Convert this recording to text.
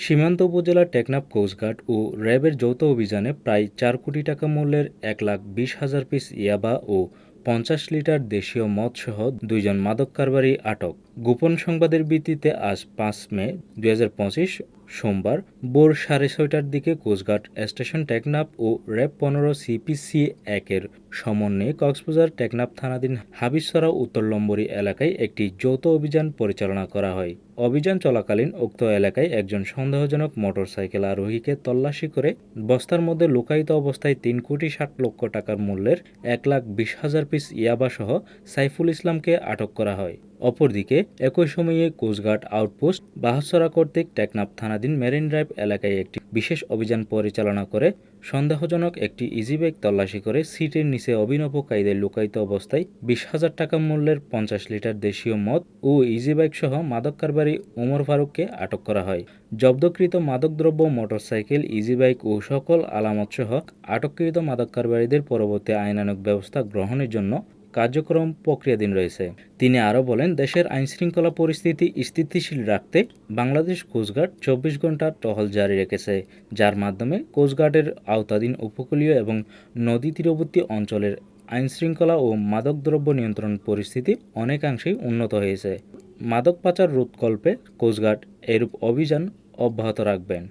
সীমান্ত উপজেলার টেকনাফ কোস্টগার্ড ও র্যাবের যৌথ অভিযানে প্রায় চার কোটি টাকা মূল্যের এক লাখ বিশ হাজার পিস ইয়াবা ও পঞ্চাশ লিটার দেশীয় মদসহ দুইজন মাদক কারবারি আটক। গোপন সংবাদের ভিত্তিতে আজ পাঁচ মে দু হাজার পঁচিশ সোমবার ভোর সাড়ে ছয়টার দিকে কোস্টগার্ড স্টেশন টেকনাফ ও র্যাব পনেরো সিপিসি একের সমন্বয়ে কক্সবাজার টেকনাফ থানাধীন হাবিসরা উত্তর লম্বরী এলাকায় একটি যৌথ অভিযান পরিচালনা করা হয়। অভিযান চলাকালীন উক্ত এলাকায় একজন সন্দেহজনক মোটরসাইকেল আরোহীকে তল্লাশি করে বস্তার মধ্যে লুকায়িত অবস্থায় তিন কোটি ষাট লক্ষ টাকার মূল্যের এক লাখ বিশ হাজার পিস ইয়াবাসহ সাইফুল ইসলামকে আটক করা হয়। অপরদিকে, একই সময়ে কোস্টগার্ড আউটপোস্ট বাহাসরা কর্তৃক টেকনাফ থানাধীন মেরিন ড্রাইভ এলাকায় একটি বিশেষ অভিযান পরিচালনা করে, সন্দেহজনক একটি ইজিব্যাগ তল্লাশি করে সিটের নিচে অভিনব কায়দায় লুকায়িত অবস্থায় বিশ হাজার টাকা মূল্যের পঞ্চাশ লিটার দেশীয় মদ ও ইজিব্যাগ সহ মাদক কারবারি ওমর ফারুককে আটক করা হয়। জব্দকৃত মাদকদ্রব্য, মোটরসাইকেল ইজিবাইক ও সকল আলামতসহ আটককৃত মাদক কারবারিদের পরবর্তী আইনানুগ ব্যবস্থা গ্রহণের জন্য কার্যক্রম প্রক্রিয়াধীন রয়েছে। তিনি আরও বলেন, দেশের আইনশৃঙ্খলা পরিস্থিতি স্থিতিশীল রাখতে বাংলাদেশ কোস্টগার্ড চব্বিশ ঘণ্টা টহল জারি রেখেছে, যার মাধ্যমে কোস্টগার্ডের আওতাধীন উপকূলীয় এবং নদী তীরবর্তী অঞ্চলের আইনশৃঙ্খলা ও মাদকদ্রব্য নিয়ন্ত্রণ পরিস্থিতি অনেকাংশেই উন্নত হয়েছে। মাদক পাচার রোধকল্পে কোস্টগার্ড এরূপ অভিযান অব্যাহত রাখবেন।